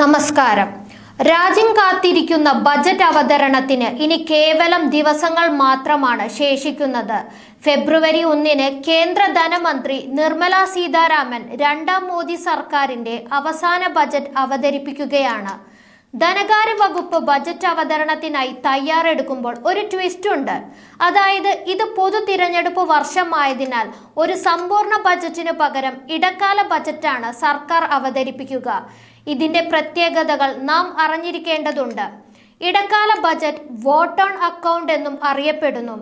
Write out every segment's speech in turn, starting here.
നമസ്കാരം. രാജ്യം കാത്തിരിക്കുന്ന ബജറ്റ് അവതരണത്തിന് ഇനി കേവലം ദിവസങ്ങൾ മാത്രമാണ് ശേഷിക്കുന്നത്. ഫെബ്രുവരി ഒന്നിന് കേന്ദ്ര ധനമന്ത്രി നിർമ്മല സീതാരാമൻ രണ്ടാം മോദി സർക്കാരിന്റെ അവസാന ബജറ്റ് അവതരിപ്പിക്കുകയാണ്. ധനകാര്യ വകുപ്പ് ബജറ്റ് അവതരണത്തിനായി തയ്യാറെടുക്കുമ്പോൾ ഒരു ട്വിസ്റ്റ് ഉണ്ട്. അതായത് ഇത് പൊതു തിരഞ്ഞെടുപ്പ് വർഷമായതിനാൽ ഒരു സമ്പൂർണ ബജറ്റിനു പകരം ഇടക്കാല ബജറ്റാണ് സർക്കാർ അവതരിപ്പിക്കുക. ഇതിന്റെ പ്രത്യേകതകൾ നാം അറിഞ്ഞിരിക്കേണ്ടതുണ്ട്. ഇടക്കാല ബജറ്റ് വോട്ട് ഓൺ അക്കൗണ്ട് എന്നും അറിയപ്പെടുന്നു.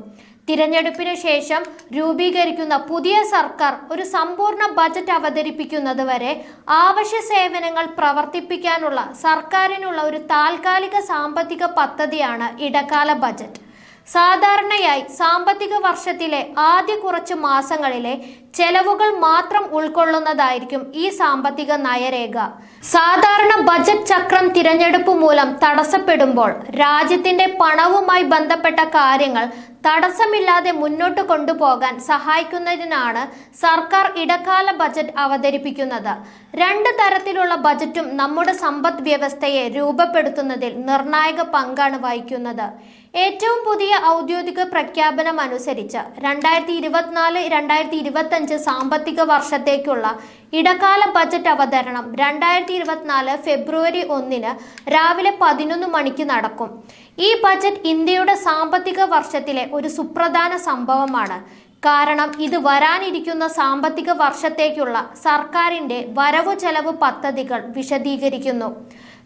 തിരഞ്ഞെടുപ്പിന് ശേഷം രൂപീകരിക്കുന്ന പുതിയ സർക്കാർ ഒരു സമ്പൂർണ ബജറ്റ് അവതരിപ്പിക്കുന്നത് വരെ ആവശ്യ സേവനങ്ങൾ പ്രവർത്തിപ്പിക്കാനുള്ള സർക്കാരിനുള്ള ഒരു താൽക്കാലിക സാമ്പത്തിക പദ്ധതിയാണ് ഇടക്കാല ബജറ്റ്. സാധാരണയായി സാമ്പത്തിക വർഷത്തിലെ ആദ്യ കുറച്ച് മാസങ്ങളിലെ ചെലവുകൾ മാത്രം ഉൾക്കൊള്ളുന്നതായിരിക്കും ഈ സാമ്പത്തിക നയരേഖ. സാധാരണ ബജറ്റ് ചക്രം തിരഞ്ഞെടുപ്പ് മൂലം തടസ്സപ്പെടുമ്പോൾ രാജ്യത്തിന്റെ പണവുമായി ബന്ധപ്പെട്ട കാര്യങ്ങൾ തടസ്സമില്ലാതെ മുന്നോട്ട് കൊണ്ടുപോകാൻ സഹായിക്കുന്നതിനാണ് സർക്കാർ ഇടക്കാല ബജറ്റ് അവതരിപ്പിക്കുന്നത്. രണ്ട് തരത്തിലുള്ള ബജറ്റും നമ്മുടെ സമ്പദ് വ്യവസ്ഥയെ രൂപപ്പെടുത്തുന്നതിൽ നിർണായക പങ്കാണ് വഹിക്കുന്നത്. ഏറ്റവും പുതിയ ഔദ്യോഗിക പ്രഖ്യാപനം അനുസരിച്ച് രണ്ടായിരത്തി ഇരുപത്തിനാല് രണ്ടായിരത്തി ഇരുപത്തഞ്ച് സാമ്പത്തിക വർഷത്തേക്കുള്ള ഇടക്കാല ബജറ്റ് അവതരണം രണ്ടായിരത്തി ഇരുപത്തിനാല് ഫെബ്രുവരി ഒന്നിന് രാവിലെ പതിനൊന്ന് മണിക്ക് നടക്കും. ഈ ബജറ്റ് ഇന്ത്യയുടെ സാമ്പത്തിക വർഷത്തിലെ ഒരു സുപ്രധാന സംഭവമാണ്. കാരണം ഇത് വരാനിരിക്കുന്ന സാമ്പത്തിക വർഷത്തേക്കുള്ള സർക്കാരിന്റെ വരവ് ചെലവ് പദ്ധതികൾ വിശദീകരിക്കുന്നു.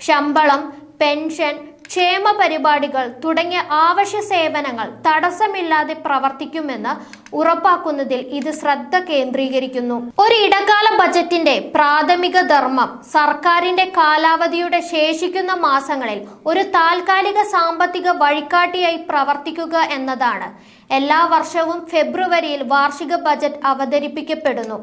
ശമ്പളം പെൻഷൻ ക്ഷേമ പരിപാടികൾ തുടങ്ങിയ ആവശ്യ സേവനങ്ങൾ തടസ്സമില്ലാതെ പ്രവർത്തിക്കുമെന്ന് ഉറപ്പാക്കുന്നതിൽ ഇത് ശ്രദ്ധ കേന്ദ്രീകരിക്കുന്നു. ഒരു ഇടക്കാല ബജറ്റിന്റെ പ്രാഥമിക ധർമ്മം സർക്കാരിന്റെ കാലാവധിയുടെ ശേഷിക്കുന്ന മാസങ്ങളിൽ ഒരു താൽക്കാലിക സാമ്പത്തിക വഴികാട്ടിയായി പ്രവർത്തിക്കുക എന്നതാണ്. എല്ലാ വർഷവും ഫെബ്രുവരിയിൽ വാർഷിക ബജറ്റ് അവതരിപ്പിക്കപ്പെടുന്നു.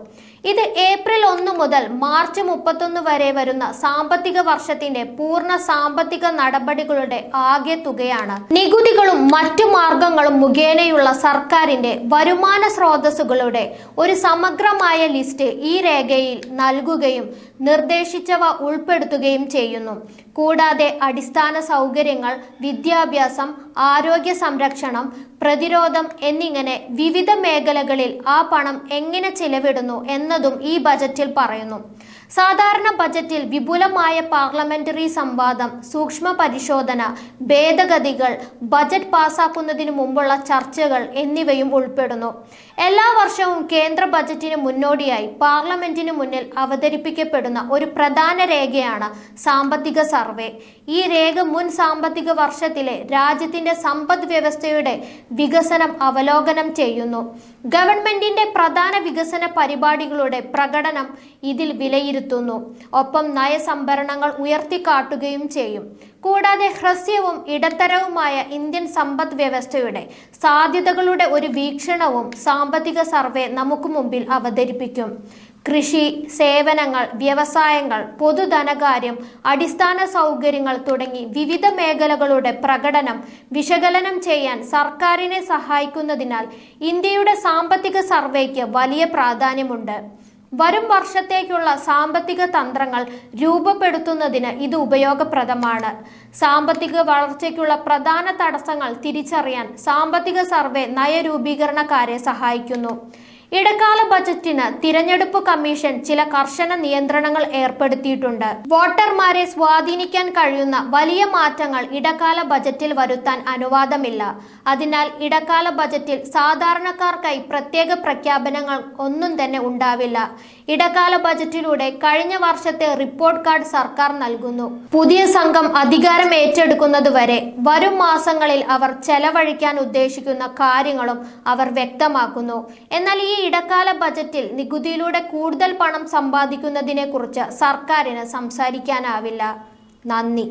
ഇത് ഏപ്രിൽ ഒന്ന് മുതൽ മാർച്ച് മുപ്പത്തൊന്ന് വരെ വരുന്ന സാമ്പത്തിക വർഷത്തിന്റെ പൂർണ സാമ്പത്തിക നടപടികളുടെ ആകെ തുകയാണ്. നികുതികളും മറ്റു മാർഗങ്ങളും മുഖേനയുള്ള സർക്കാരിന്റെ വരുമാന സ്രോതസ്സുകളുടെ ഒരു സമഗ്രമായ ലിസ്റ്റ് ഈ രേഖയിൽ നൽകുകയും നിർദ്ദേശിച്ചവ ഉൾപ്പെടുത്തുകയും ചെയ്യുന്നു. കൂടാതെ അടിസ്ഥാന സൗകര്യങ്ങൾ വിദ്യാഭ്യാസം ആരോഗ്യ സംരക്ഷണം പ്രതിരോധം എന്നിങ്ങനെ വിവിധ മേഖലകളിൽ ആ പണം എങ്ങനെ ചിലവിടുന്നു എന്നതും ഈ ബജറ്റിൽ പറയുന്നു. സാധാരണ ബജറ്റിൽ വിപുലമായ പാർലമെന്ററി സംവാദം സൂക്ഷ്മ പരിശോധന ഭേദഗതികൾ ബജറ്റ് പാസാക്കുന്നതിന് മുമ്പുള്ള ചർച്ചകൾ എന്നിവയും ഉൾപ്പെടുന്നു. എല്ലാ വർഷവും കേന്ദ്ര ബജറ്റിന് മുന്നോടിയായി പാർലമെന്റിന് മുന്നിൽ അവതരിപ്പിക്കപ്പെടുന്ന ഒരു പ്രധാന രേഖയാണ് സാമ്പത്തിക സർവേ. ഈ രേഖ മുൻ സാമ്പത്തിക വർഷത്തിലെ രാജ്യത്തിന്റെ സമ്പദ് വ്യവസ്ഥയുടെ വികസനം അവലോകനം ചെയ്യുന്നു. ഗവൺമെന്റിന്റെ പ്രധാന വികസന പരിപാടികളുടെ പ്രകടനം ഇതിൽ വിലയിരുത്തുന്നു. ഒപ്പം നയസംഭരണങ്ങൾ ഉയർത്തിക്കാട്ടുകയും ചെയ്യും. കൂടാതെ ഹ്രസ്യവും ഇടത്തരവുമായ ഇന്ത്യൻ സമ്പദ് വ്യവസ്ഥയുടെ സാധ്യതകളുടെ ഒരു വീക്ഷണവും സാമ്പത്തിക സർവേ നമുക്ക് മുമ്പിൽ അവതരിപ്പിക്കും. കൃഷി സേവനങ്ങൾ വ്യവസായങ്ങൾ പൊതുധനകാര്യം അടിസ്ഥാന സൗകര്യങ്ങൾ തുടങ്ങി വിവിധ മേഖലകളുടെ പ്രകടനം വിശകലനം ചെയ്യാൻ സർക്കാരിനെ സഹായിക്കുന്നതിനാൽ ഇന്ത്യയുടെ സാമ്പത്തിക സർവേക്ക് വലിയ പ്രാധാന്യമുണ്ട്. വരും വർഷത്തേക്കുള്ള സാമ്പത്തിക തന്ത്രങ്ങൾ രൂപപ്പെടുത്തുന്നതിന് ഇത് ഉപയോഗപ്രദമാണ്. സാമ്പത്തിക വളർച്ചയ്ക്കുള്ള പ്രധാന തടസ്സങ്ങൾ തിരിച്ചറിയാൻ സാമ്പത്തിക സർവേ നയരൂപീകരണക്കാരെ സഹായിക്കുന്നു. ഇടക്കാല ബജറ്റിന് തിരഞ്ഞെടുപ്പ് കമ്മീഷൻ ചില കർശന നിയന്ത്രണങ്ങൾ ഏർപ്പെടുത്തിയിട്ടുണ്ട്. വോട്ടർമാരെ സ്വാധീനിക്കാൻ കഴിയുന്ന വലിയ മാറ്റങ്ങൾ ഇടക്കാല ബജറ്റിൽ വരുത്താൻ അനുവാദമില്ല. അതിനാൽ ഇടക്കാല ബജറ്റിൽ സാധാരണക്കാർക്കായി പ്രത്യേക പ്രഖ്യാപനങ്ങൾ ഒന്നും തന്നെ ഉണ്ടാവില്ല. ഇടക്കാല ബജറ്റിലൂടെ കഴിഞ്ഞ വർഷത്തെ റിപ്പോർട്ട് കാർഡ് സർക്കാർ നൽകുന്നു. പുതിയ സംഘം അധികാരം ഏറ്റെടുക്കുന്നതുവരെ വരും മാസങ്ങളിൽ അവർ ചെലവഴിക്കാൻ ഉദ്ദേശിക്കുന്ന കാര്യങ്ങളും അവർ വ്യക്തമാക്കുന്നു. എന്നാൽ ഈ ഇടക്കാല ബജറ്റിൽ നികുതിയിലൂടെ കൂടുതൽ പണം സമ്പാദിക്കുന്നതിനെക്കുറിച്ച് സർക്കാരിന് സംസാരിക്കാനാവില്ല. നന്ദി.